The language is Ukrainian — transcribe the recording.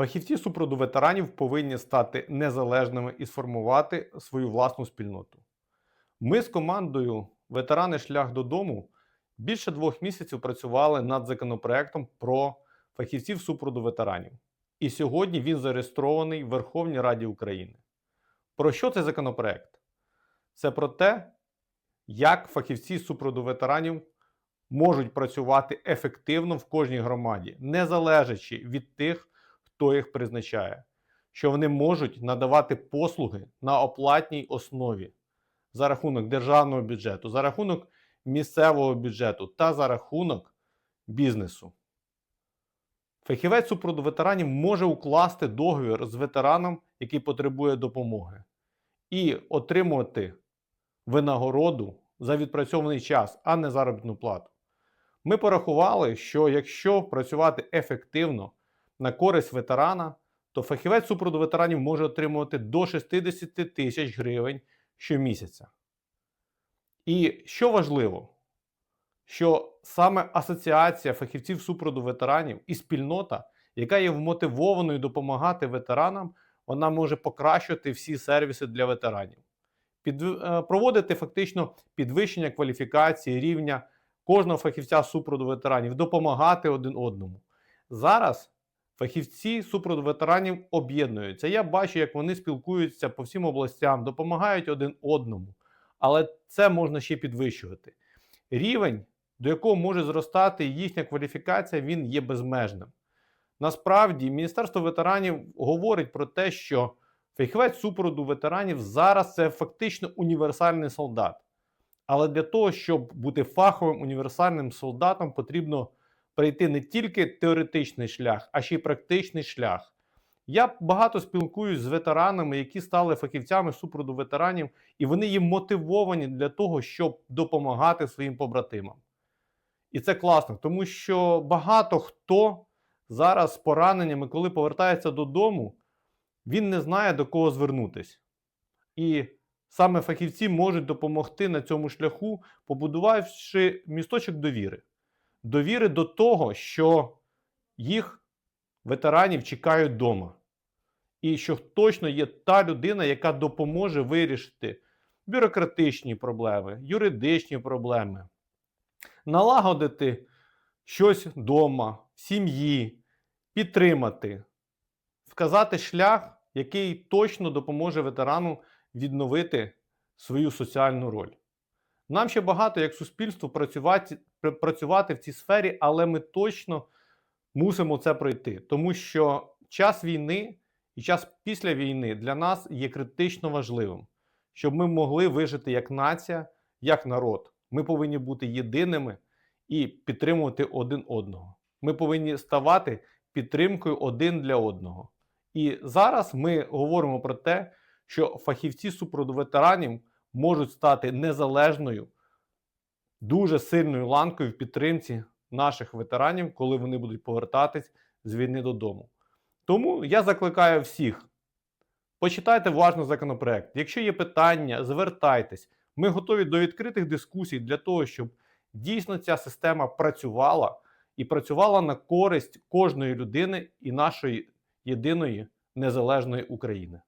Фахівці супроводу ветеранів повинні стати незалежними і сформувати свою власну спільноту. Ми з командою Ветерани Шлях додому більше двох місяців працювали над законопроектом про фахівців супроводу ветеранів. І сьогодні він зареєстрований в Верховній Раді України. Про що цей законопроект? Це про те, як фахівці супроводу ветеранів можуть працювати ефективно в кожній громаді, не залежачи від тих, хто їх призначає, що вони можуть надавати послуги на оплатній основі за рахунок державного бюджету, за рахунок місцевого бюджету та за рахунок бізнесу. Фахівець супроводу ветеранів може укласти договір з ветераном, який потребує допомоги, і отримувати винагороду за відпрацьований час, а не заробітну плату. Ми порахували, що якщо працювати ефективно на користь ветерана, то фахівець супроводу ветеранів може отримувати до 60 тисяч гривень щомісяця. І що важливо, що саме асоціація фахівців супроводу ветеранів і спільнота, яка є вмотивованою допомагати ветеранам, вона може покращувати всі сервіси для ветеранів, під, е, проводити фактично підвищення кваліфікації рівня кожного фахівця супроводу ветеранів, допомагати один одному. Зараз фахівці супроводу ветеранів об'єднуються. Я бачу, як вони спілкуються по всім областям, допомагають один одному. Але це можна ще підвищувати. Рівень, до якого може зростати їхня кваліфікація, він є безмежним. Насправді, Міністерство ветеранів говорить про те, що фахівець супроводу ветеранів зараз це фактично універсальний солдат. Але для того, щоб бути фаховим універсальним солдатом, потрібно пройти не тільки теоретичний шлях, а ще й практичний шлях. Я багато спілкуюсь з ветеранами, які стали фахівцями супроводу ветеранів, і вони є мотивовані для того, щоб допомагати своїм побратимам. І це класно, тому що багато хто зараз з пораненнями, коли повертається додому, він не знає до кого звернутися. І саме фахівці можуть допомогти на цьому шляху, побудувавши місточок довіри. Довіри до того, що їх ветеранів чекають вдома. І що точно є та людина, яка допоможе вирішити бюрократичні проблеми, юридичні проблеми, налагодити щось вдома, в сім'ї, підтримати, вказати шлях, який точно допоможе ветерану відновити свою соціальну роль. Нам ще багато як суспільство працювати, працювати в цій сфері, але ми точно мусимо це пройти, тому що час війни і час після війни для нас є критично важливим, щоб ми могли вижити як нація, як народ. Ми повинні бути єдиними і підтримувати один одного. Ми повинні ставати підтримкою один для одного. І зараз ми говоримо про те, що фахівці супроводу ветеранів можуть стати незалежною, дуже сильною ланкою в підтримці наших ветеранів, коли вони будуть повертатись з війни додому. Тому я закликаю всіх. Почитайте уважно законопроект. Якщо є питання, звертайтесь. Ми готові до відкритих дискусій для того, щоб дійсно ця система працювала і працювала на користь кожної людини і нашої єдиної незалежної України.